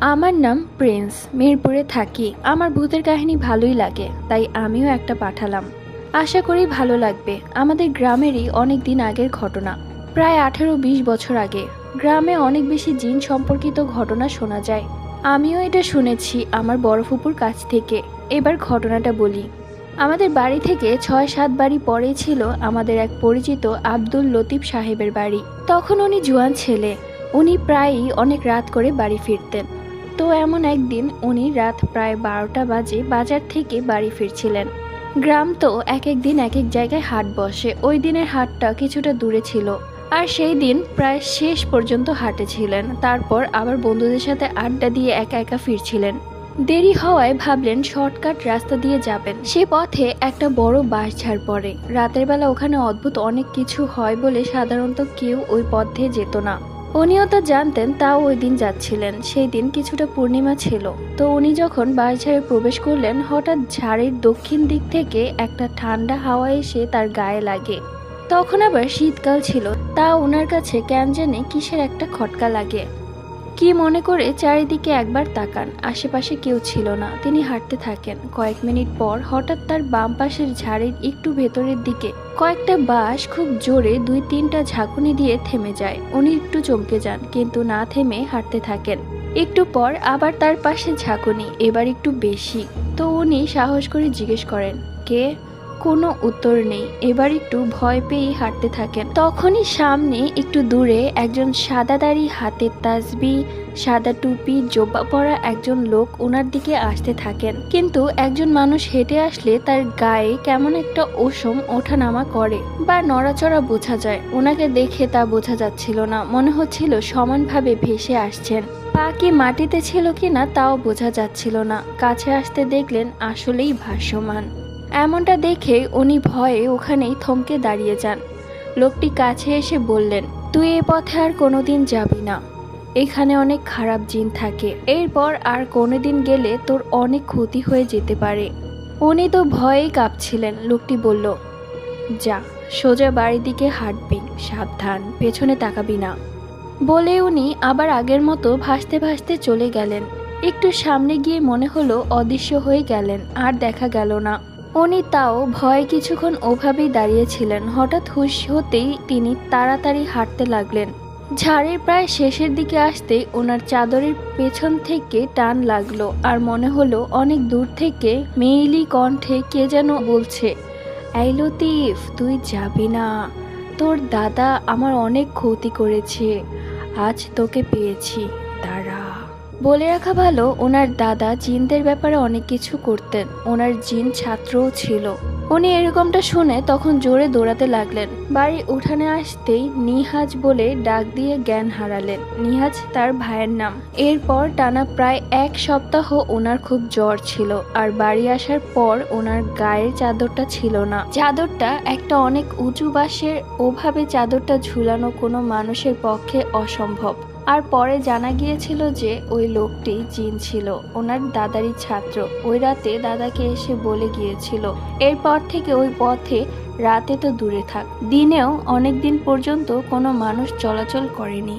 আমার নাম প্রিন্স, মিরপুরে থাকি। আমার ভূতের কাহিনী ভালোই লাগে, তাই আমিও একটা পাঠালাম। আশা করি ভালো লাগবে। আমাদের গ্রামেরই অনেক দিন আগের ঘটনা। প্রায় আঠেরো বিশ বছর আগে গ্রামে অনেক বেশি জিন সম্পর্কিত ঘটনা শোনা যায়। আমিও এটা শুনেছি আমার বড় ফুপুর কাছ থেকে। এবার ঘটনাটা বলি। আমাদের বাড়ি থেকে ছয় সাত বাড়ি পরেই ছিল আমাদের এক পরিচিত আব্দুল লতিফ সাহেবের বাড়ি। তখন উনি জুয়ান ছেলে। উনি প্রায়ই অনেক রাত করে বাড়ি ফিরতেন। তো এমন একদিন উনি রাত প্রায় বারোটা বাজে বাজার থেকে বাড়ি ফিরছিলেন। গ্রাম তো এক এক দিন এক এক জায়গায় হাট বসে। ওই দিনের হাটটা কিছুটা দূরে ছিল। আর সেই দিন প্রায় শেষ পর্যন্ত হাটে ছিলেন। তারপর আবার বন্ধুদের সাথে আড্ডা দিয়ে একা একা ফিরছিলেন। দেরি হওয়ায় ভাবলেন শর্টকাট রাস্তা দিয়ে যাবেন। সে পথে একটা বড় বাঁশঝাড় পড়ে। রাতের বেলা ওখানে অদ্ভুত অনেক কিছু হয় বলে সাধারণত কেউ ওই পথে যেত না। উনিও তা জানতেন, তাও ওই দিন যাচ্ছিলেন। সেই দিন কিছুটা পূর্ণিমা ছিল। তো উনি যখন বাঁশঝাড়ে প্রবেশ করলেন, হঠাৎ ঝাড়ের দক্ষিণ দিক থেকে একটা ঠান্ডা হাওয়া এসে তার গায়ে লাগে। তখন আবার শীতকাল ছিল, তা ওনার কাছে কেন জানে কিসের একটা খটকা লাগে। কি মনে করে চারিদিকে একবার তাকান, আশেপাশে কেউ ছিল না, তিনি হাঁটতে থাকেন। কয়েক মিনিট পর হঠাৎ তার বাম পাশের ঝাড়ের একটু ভেতরের দিকে কয়েকটা বাস খুব জোরে দুই তিনটা ঝাঁকুনি দিয়ে থেমে যায়। উনি একটু চমকে যান, কিন্তু না থেমে হাঁটতে থাকেন। একটু পর আবার তার পাশে ঝাঁকুনি, এবার একটু বেশি। তো উনি সাহস করে জিজ্ঞেস করেন, কে? কোনো উত্তর নেই। এবার একটু ভয় পেয়েই হাঁটতে থাকেন। তখনই সামনে একটু দূরে একজন সাদা দাড়ি, হাতের তাসবি, সাদা টুপি, জোব্বা পরা একজন লোক ওনার দিকে আসতে থাকেন। কিন্তু একজন মানুষ হেঁটে আসলে তার গায়ে কেমন একটা ওসম ওঠানামা করে বা নড়াচড়া বোঝা যায়। ওনাকে দেখে তা বোঝা যাচ্ছিল না। মনে হচ্ছিল সমানভাবে ভেসে আসছেন। পা কি মাটিতে ছিল কিনা তাও বোঝা যাচ্ছিল না। কাছে আসতে দেখলেন আসলেই ভাসমান। এমনটা দেখে উনি ভয়ে ওখানেই থমকে দাঁড়িয়ে যান। লোকটি কাছে এসে বললেন, তুই এ পথে আর কোনোদিন যাবি না। এখানে অনেক খারাপ জিন থাকে। এরপর আর কোনোদিন গেলে তোর অনেক ক্ষতি হয়ে যেতে পারে। উনি তো ভয়েই কাঁপছিলেন। লোকটি বলল, যা, সোজা বাড়ির দিকে হাঁটবি, সাবধান, পেছনে তাকাবি না। বলে উনি আবার আগের মতো ভাসতে ভাসতে চলে গেলেন। একটু সামনে গিয়ে মনে হলো অদৃশ্য হয়ে গেলেন, আর দেখা গেল না। উনি তাও ভয়ে কিছুক্ষণ ওভাবেই দাঁড়িয়েছিলেন হঠাৎ হুশ হতেই তিনি তাড়াতাড়ি হাঁটতে লাগলেন। ঝাড়ের প্রায় শেষের দিকে আসতেই ওনার চাদরের পেছন থেকে টান লাগল আর মনে হলো অনেক দূর থেকে মেইলি কণ্ঠে কে যেন বলছে, এই লতিফ, তুই যাবি না। তোর দাদা আমার অনেক ক্ষতি করেছে। আজ তোকে পেয়েছি। দাঁড়া। বলে রাখা ভালো, ওনার দাদা জিনদের ব্যাপারে অনেক কিছু করতেন। ওনার জিন ছাত্রও ছিল। উনি এরকমটা শুনে তখন জোরে দৌড়াতে লাগলেন। বাড়ি উঠানে আসতেই নিহাজ বলে ডাক দিয়ে জ্ঞান হারালেন। নিহাজ তার ভাইয়ের নাম। এরপর টানা প্রায় এক সপ্তাহ ওনার খুব জ্বর ছিল আর বাড়ি আসার পর ওনার গায়ের চাদরটা ছিল না। চাদরটা একটা অনেক উঁচু বাঁশের, ওভাবে চাদরটা ঝুলানো কোনো মানুষের পক্ষে অসম্ভব। আর পরে জানা গিয়েছিল যে ওই লোকটি জিন ছিল, ওনার দাদারই ছাত্র। ওই রাতে দাদাকে এসে বলে গিয়েছিল, এরপর থেকে ওই পথে রাতে তো দূরে থাক। দিনেও অনেক দিন পর্যন্ত কোনো মানুষ চলাচল করেনি।